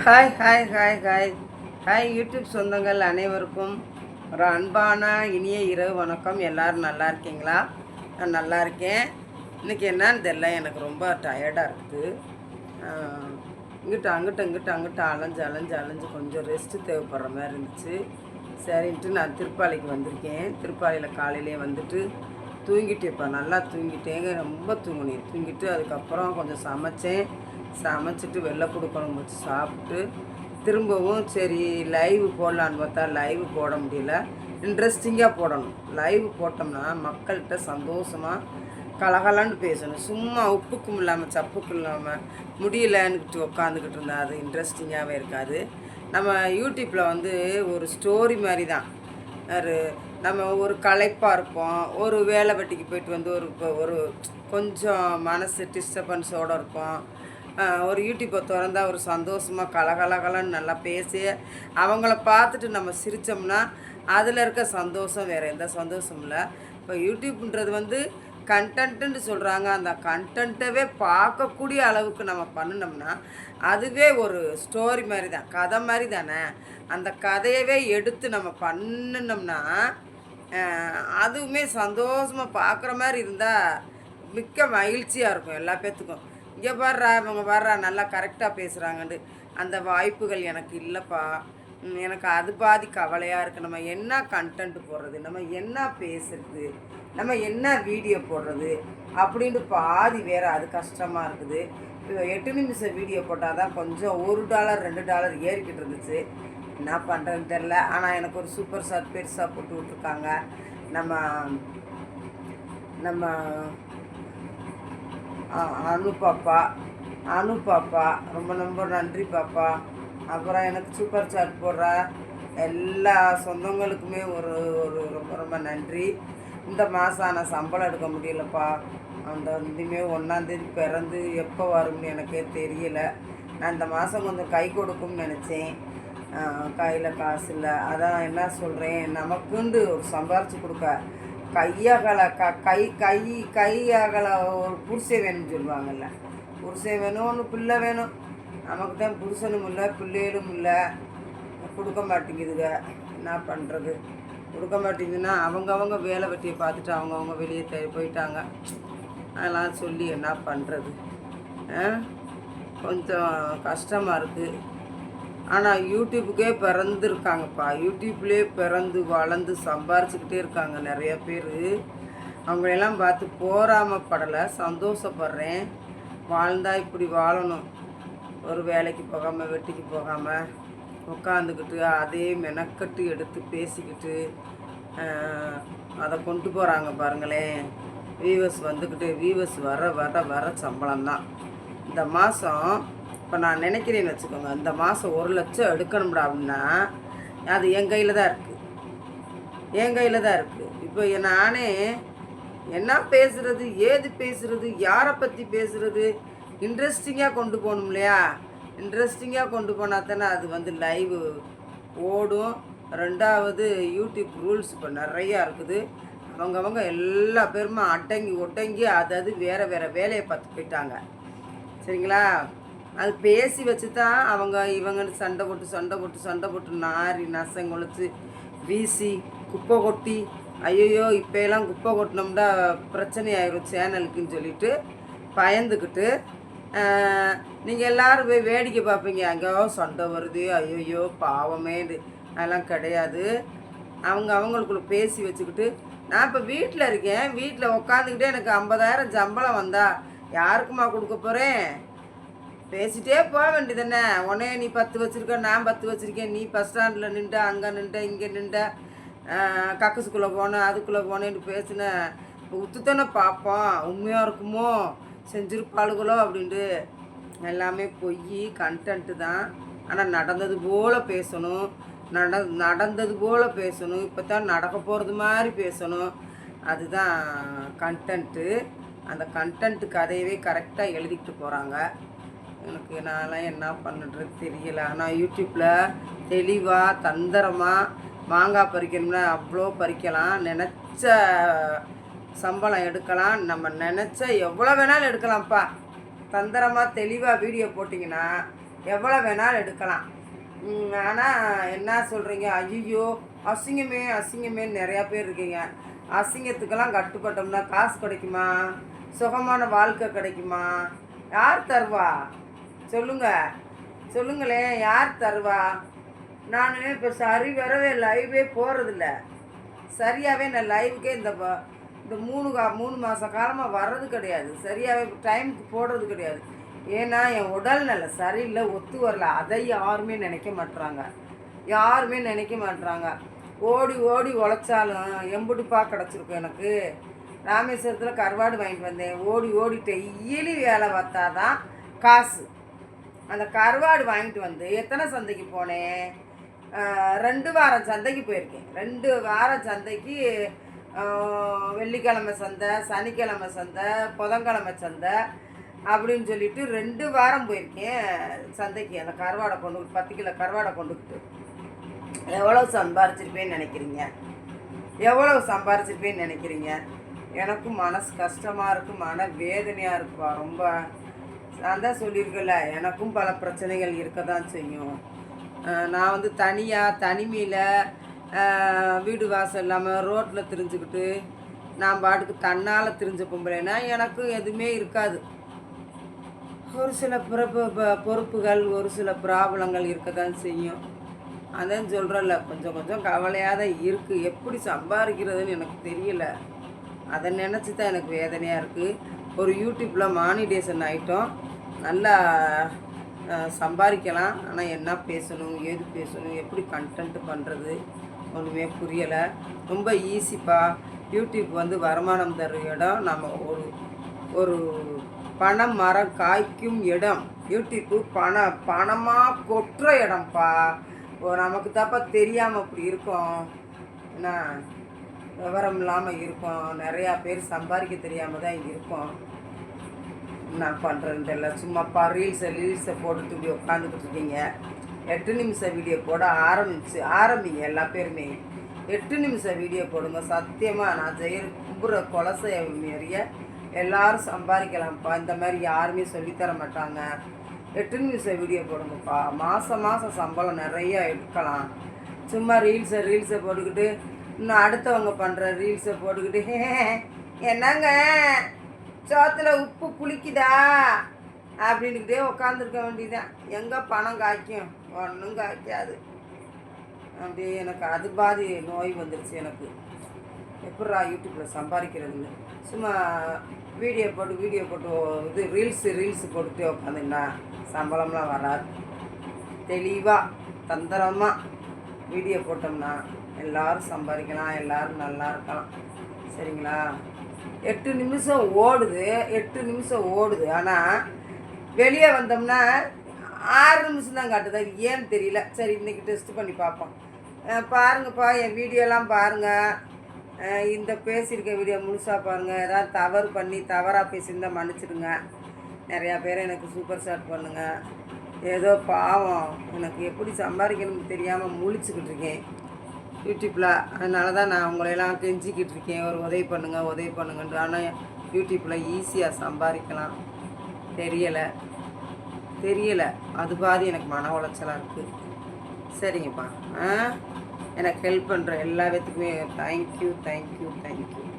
Hi hi hi hi hi YouTube சொந்தங்கள் அனைவருக்கும் ஒரு அன்பான இனிய இரவு வணக்கம். எல்லாரும் நல்லா இருக்கீங்களா? நான் நல்லா இருக்கேன். இன்றைக்கி என்னன்னு தெரியல எனக்கு ரொம்ப டயர்டாக இருக்குது இங்கிட்ட அங்கிட்ட இங்கிட்ட அங்கிட்ட அலைஞ்சு அலைஞ்சு அலைஞ்சு கொஞ்சம் ரெஸ்ட்டு தேவைப்படுற மாதிரி இருந்துச்சு. சரின்ட்டு நான் திருப்பாலைக்கு வந்திருக்கேன். திருப்பாலையில் காலையிலே வந்துட்டு தூங்கிட்டேப்பா நல்லா தூங்கிட்டேங்க ரொம்ப தூங்கினேன். தூங்கிட்டு அதுக்கப்புறம் கொஞ்சம் சமைச்சேன். சமைச்சிட்டு வெளில கொடுக்கணும் வச்சு சாப்பிட்டு திரும்பவும் சரி லைவ் போடலான்னு பார்த்தா லைவ் போட முடியல. இன்ட்ரெஸ்டிங்காக போடணும். லைவ் போட்டோம்னா மக்கள்கிட்ட சந்தோஷமாக கலகலான்னு பேசணும். சும்மா உப்புக்கும் இல்லாமல் சப்புக்கும் இல்லாமல் முடியலன்னுக்கிட்டு உட்காந்துக்கிட்டு இருந்தால் அது இன்ட்ரெஸ்டிங்காகவே இருக்காது. நம்ம யூடியூப்பில் வந்து ஒரு ஸ்டோரி மாதிரி தான். ஒரு நம்ம ஒரு களைப்பாக இருப்போம். ஒரு வேலை வெட்டிக்கு போயிட்டு வந்து ஒரு இப்போ ஒரு கொஞ்சம் மனசு டிஸ்டர்பன்ஸோடு இருப்போம். ஒரு யூடியூப்பை திறந்தா ஒரு சந்தோஷமாக கலகலகலன்னு நல்லா பேசி அவங்கள பார்த்துட்டு நம்ம சிரித்தோம்னா அதில் இருக்க சந்தோஷம் வேறு எந்த சந்தோஷமும் இல்லை. இப்போ யூடியூப்ன்றது வந்து கண்டென்ட்டுன்னு சொல்கிறாங்க அந்த கண்டென்ட்டவே பார்க்கக்கூடிய அளவுக்கு நம்ம பண்ணினோம்னா அதுவே ஒரு ஸ்டோரி மாதிரி தான் கதை மாதிரி தானே. அந்த கதையவே எடுத்து நம்ம பண்ணினோம்னா அதுவுமே சந்தோஷமாக பார்க்குற மாதிரி இருந்தால் மிக்க மகிழ்ச்சியாக இருக்கும் எல்லா பேர்த்துக்கும் இங்கே வர்றா இவங்க வர்றா நல்லா கரெக்டாக பேசுகிறாங்கன்னு அந்த வாய்ப்புகள் எனக்கு இல்லைப்பா. எனக்கு அது பாதி கவலையாக இருக்குது நம்ம என்ன கண்டென்ட் போடுறது? நம்ம என்ன பேசுறது? நம்ம என்ன வீடியோ போடுறது? அப்படின்ட்டு பாதி வேறு அது கஷ்டமாக இருக்குது. இப்போ எட்டு நிமிஷம் வீடியோ போட்டால் தான் கொஞ்சம் ஒரு டாலர் ரெண்டு டாலர் ஏறிக்கிட்டு இருந்துச்சு. என்ன பண்ணுறதுன்னு தெரில ஆனால் எனக்கு ஒரு சூப்பர் ஷாட் பெருசாக போட்டு விட்ருக்காங்க நம்ம நம்ம அனு பாப்பா. அனு பாப்பா. ரொம்ப ரொம்ப நன்றி பாப்பா. அப்புறம் எனக்கு சூப்பர் சாட் போடுற எல்லா சொந்தங்களுக்குமே ஒரு ஒரு ரொம்ப ரொம்ப நன்றி. இந்த மாதம் ஆனால் சம்பளம் எடுக்க முடியலப்பா. அந்த இனிமே ஒன்றாந்தேதி பிறந்து எப்போ வரும்னு எனக்கே தெரியல. நான் இந்த மாதம் கொஞ்சம் கை கொடுக்கும்னு நினச்சேன். கையில் காசு இல்லை. அதான் என்ன சொல்கிறேன் நமக்குண்டு ஒரு சம்பாரிச்சு கொடுக்க. கையகல க கை கை கையகல ஒரு புருஷன் வேணும்னு சொல்லுவாங்கல்ல. புருஷன் வேணும் ஒன்று பிள்ளை வேணும். நமக்கு தான் புருஷனும் இல்லை பிள்ளைகளும் இல்லை. கொடுக்க மாட்டேங்குதுங்க. என்ன பண்ணுறது கொடுக்க மாட்டேங்குதுன்னா அவங்கவங்க வேலை வெட்டியை பார்த்துட்டு அவங்கவுங்க வெளியே தே போயிட்டாங்க. அதெல்லாம் சொல்லி என்ன பண்ணுறது கொஞ்சம் கஷ்டமாக இருக்குது ஆனால் யூடியூப்புக்கே பிறந்துருக்காங்கப்பா. யூடியூப்லேயே பிறந்து வளர்ந்து சம்பாரிச்சுக்கிட்டே இருக்காங்க நிறைய பேர். அவங்களெல்லாம் பார்த்து போராமப்படலை சந்தோஷப்படுறேன். வாழ்ந்தால் இப்படி வாழணும். ஒரு வேலைக்கு போகாமல் வெட்டிக்கு போகாமல் உட்காந்துக்கிட்டு அதே மெனக்கட்டு எடுத்து பேசிக்கிட்டு அதை கொண்டு போகிறாங்க பாருங்களேன். வீவர்ஸ் வந்துக்கிட்டு வீவர்ஸ் வர வர வர சம்பளம் தான் இந்த மாதம் இப்போ நான் நினைக்கிறேன்னு வச்சுக்கோங்க இந்த மாதம் ஒரு லட்சம் எடுக்கணும்டா அப்படின்னா அது என் கையில் தான் இருக்குது என் கையில் தான் இருக்குது இப்போ நானே என்ன பேசுகிறது ஏது பேசுகிறது யாரை பற்றி பேசுகிறது இன்ட்ரெஸ்டிங்காக கொண்டு போகணும் இல்லையா? இன்ட்ரெஸ்டிங்காக கொண்டு போனால் தானே அது வந்து லைவ் ஓடும். ரெண்டாவது யூடியூப் ரூல்ஸ் இப்போ நிறையா இருக்குது. அவங்கவங்க எல்லா பேருமே அடங்கி ஒட்டங்கி அது அது வேறு வேறு வேலையை பார்த்து போயிட்டாங்க. சரிங்களா? அது பேசி வச்சு தான் அவங்க இவங்கன்னு சண்டை போட்டு சண்டை போட்டு சண்டை போட்டு நாரி நசங்கொழிச்சு வீசி குப்பை கொட்டி ஐயோ இப்போயெல்லாம் குப்பை கொட்டினோம்னா பிரச்சனை ஆயிரும் சேனலுக்குன்னு சொல்லிட்டு பயந்துக்கிட்டு நீங்கள் எல்லோரும் போய் வேடிக்கை பார்ப்பீங்க. அங்கேயோ சண்டை வருது ஐயோ பாவமே அதெல்லாம் கிடையாது. அவங்க அவங்களுக்குள்ள பேசி வச்சுக்கிட்டு நான் இப்போ வீட்டில் இருக்கேன். வீட்டில் உட்காந்துக்கிட்டே எனக்கு ஐம்பதாயிரம் சம்பளம் வந்தா யாருக்குமா கொடுக்க போகிறேன் பேசிட்டே போக வேண்டியதுதானே? உடனே நீ பத்து வச்சுருக்க நான் பத்து வச்சுருக்கேன். நீ பஸ் ஸ்டாண்டில் நின்ற அங்கே நின்ற இங்கே நின்ற கக்கசுக்குள்ளே போனேன் அதுக்குள்ளே போனேன்னு பேசின. உத்துத்தானே பார்ப்போம் உண்மையாக இருக்குமோ? செஞ்சிருப்பாளுகளோ அப்படின்ட்டு. எல்லாமே பொய் கண்டென்ட்டு தான். ஆனால் நடந்தது போல் பேசணும். நட நடந்தது போல் பேசணும். இப்போ தான் நடக்க போகிறது மாதிரி பேசணும். அதுதான் கண்டென்ட்டு அந்த கண்டென்ட்டு கதையவே கரெக்டாக எழுதிக்கிட்டு போகிறாங்க எனக்கு நான்லாம் என்ன பண்ணுறது தெரியல. ஆனால் யூடியூப்பில் தெளிவாக தந்திரமாக மாங்காய் பறிக்கணும்னா அவ்வளோ பறிக்கலாம். நினச்ச சம்பளம் எடுக்கலாம். நம்ம நினச்ச எவ்வளோ வேணாலும் எடுக்கலாம்ப்பா. தந்திரமாக தெளிவாக வீடியோ போட்டிங்கன்னா எவ்வளோ வேணாலும் எடுக்கலாம். ஆனால் என்ன சொல்கிறீங்க ஐயோ அசிங்கமே அசிங்கமே நிறையா பேர் இருக்கீங்க. அசிங்கத்துக்கெல்லாம் கட்டுப்பட்டோம்னா காசு கிடைக்குமா? சுகமான வாழ்க்கை கிடைக்குமா? யார் தருவா? சொல்லுங்க. சொல்லுங்களேன் யார் தருவா? நான் இப்போ சரி வரவே லைவே போகிறதில்ல சரியாகவே நான் லைவுக்கே இந்த இந்த மூணு கா மூணு மாத காலமாக வர்றது கிடையாது. சரியாகவே டைமுக்கு போடுறது கிடையாது. ஏன்னா என் உடல் நல்ல சரியில்லை ஒத்து வரல. அதை யாருமே நினைக்க மாட்றாங்க. யாருமே நினைக்க மாட்றாங்க. ஓடி ஓடி உழைச்சாலும் எம்புடுப்பா கிடச்சிருக்கும் எனக்கு. ராமேஸ்வரத்தில் கருவாடு வாங்கிட்டு வந்தேன். ஓடி ஓடி டெய்லி வேலை பார்த்தா தான் காசு. அந்த கருவாடு வாங்கிட்டு வந்து எத்தனை சந்தைக்கு போனேன்? ரெண்டு வாரம் சந்தைக்கு போயிருக்கேன். ரெண்டு வாரம் சந்தைக்கு வெள்ளிக்கிழமை சந்தை சனிக்கிழமை சந்தை புதன்கிழமை சந்தை அப்படின்னு சொல்லிட்டு ரெண்டு வாரம் போயிருக்கேன் சந்தைக்கு. அந்த கருவாடை கொண்டு பத்து கிலோ கருவாடை கொண்டுக்கிட்டு எவ்வளோ சம்பாரிச்சிருப்பேன்னு நினைக்கிறீங்க? எவ்வளோ சம்பாரிச்சிருப்பேன்னு நினைக்கிறீங்க? எனக்கும் மனசு கஷ்டமாக இருக்குது மன வேதனையாக இருக்குப்பா ரொம்ப. நான் தான் சொல்லியிருக்கல எனக்கும் பல பிரச்சனைகள் இருக்க தான் செய்யும் நான் வந்து தனியாக தனிமையில் வீடு வாசல் இல்லாமல் ரோட்டில் திரிஞ்சுக்கிட்டு நான் பாட்டுக்கு தன்னால் திரிஞ்ச பொம்பளைனா எனக்கும் எதுவுமே இருக்காது. ஒரு சில பிறப்பு பொறுப்புகள் ஒரு சில ப்ராப்ளங்கள் இருக்க தான் செய்யும். அதான் சொல்கிறேன்ல கொஞ்சம் கொஞ்சம் கவலையாக தான் இருக்குது எப்படி சம்பாதிக்கிறதுன்னு எனக்கு தெரியல. அதை நினச்சி தான் எனக்கு வேதனையாக இருக்குது ஒரு யூடியூப்பில் மானிடேஷன் ஆகிட்டோம் நல்லா சம்பாதிக்கலாம். ஆனால் என்ன பேசணும் ஏது பேசணும் எப்படி கண்டென்ட் பண்ணுறது ஒன்றுமே புரியலை. ரொம்ப ஈஸிப்பா யூடியூப் வந்து வருமானம் தர இடம். நம்ம ஒரு ஒரு பணம் மரம் காய்க்கும் இடம். யூடியூப்பு பண பணமாக கொட்டுற இடம்ப்பா நமக்கு தப்பா தெரியாமல் அப்படி இருக்கோம். என்ன? விவரம் இல்லாமல் இருக்கோம். நிறையா பேர் சம்பாதிக்க தெரியாமல் தான் இருக்கோம். என்ன பண்ணுறதுன்னு தெரியல. சும்மாப்பா ரீல்ஸை ரீல்ஸை போட்டுட்டு இப்படி உட்காந்துக்கிட்டு இருக்கீங்க. எட்டு நிமிஷம் வீடியோ போட ஆரம்பிச்சு ஆரம்பிங்க எல்லா பேருமே. எட்டு நிமிஷம் வீடியோ போடுங்க. சத்தியமாக நான் ஜெயர் கும்புற கொலசைய மாரிய எல்லாரும் சம்பாதிக்கலாம்ப்பா. இந்த மாதிரி யாருமே சொல்லித்தர மாட்டாங்க. எட்டு நிமிஷம் வீடியோ போடுங்கப்பா. மாதம் மாதம் சம்பளம் நிறையா எடுக்கலாம். சும்மா ரீல்ஸை ரீல்ஸை போட்டுக்கிட்டு இன்னும் அடுத்தவங்க பண்ணுற ரீல்ஸை போட்டுக்கிட்டு என்னங்க? சோத்தில் உப்பு புளிக்குதா? அப்படின்னுக்கிட்டே உட்காந்துருக்க வேண்டியதான் எங்கே பணம் காய்க்கும்? ஒன்றும் காய்க்காது. அப்படியே எனக்கு அது பாதி நோய் வந்துருச்சு எனக்கு. எப்பட்றா யூடியூப்பில் சம்பாதிக்கிறதுன்னு. சும்மா வீடியோ போட்டு வீடியோ போட்டு இது ரீல்ஸு ரீல்ஸு போட்டுகிட்டே உட்காந்துன்னா சம்பளம்லாம் வராது. தெளிவாக தந்திரமாக வீடியோ போட்டோம்னா எல்லோரும் சம்பாதிக்கலாம் எல்லோரும் நல்லா இருக்கலாம். சரிங்களா? எட்டு நிமிஷம் ஓடுது எட்டு நிமிஷம் ஓடுது. ஆனால் வெளியே வந்தோம்னா ஆறு நிமிஷம் தான் காட்டுது. அது ஏன்னு தெரியல. சரி இன்றைக்கி டெஸ்ட் பண்ணி பார்ப்போம். பாருங்கப்பா என் வீடியோலாம் பாருங்கள் இந்த பேசியிருக்க வீடியோ முழுசாக பாருங்கள் ஏதாவது தவறு பண்ணி தவறாக பேசியிருந்தால் மன்னிச்சிடுங்க. நிறையா பேர் எனக்கு சூப்பர் ஸ்டார்ட் பண்ணுங்கள் ஏதோ பாவம். எனக்கு எப்படி சம்பாதிக்கணும்னு தெரியாமல் முழிச்சுக்கிட்டு இருக்கேன். யூடியூப்பில் அதனால தான் நான் உங்களையெல்லாம் கெஞ்சிக்கிட்டு இருக்கேன். ஒரு உதவி பண்ணுங்கள் உதவி பண்ணுங்கன்ற. ஆனால் யூடியூப்பில் ஈஸியாக சம்பாதிக்கலாம். தெரியலை. தெரியலை. அது பாதி எனக்கு மன உளைச்சலாக இருக்குது சரிங்கப்பா. ஆ? எனக்கு ஹெல்ப் பண்ணுற எல்லா பேத்துக்குமே தேங்க்யூ தேங்க்யூ தேங்க்யூ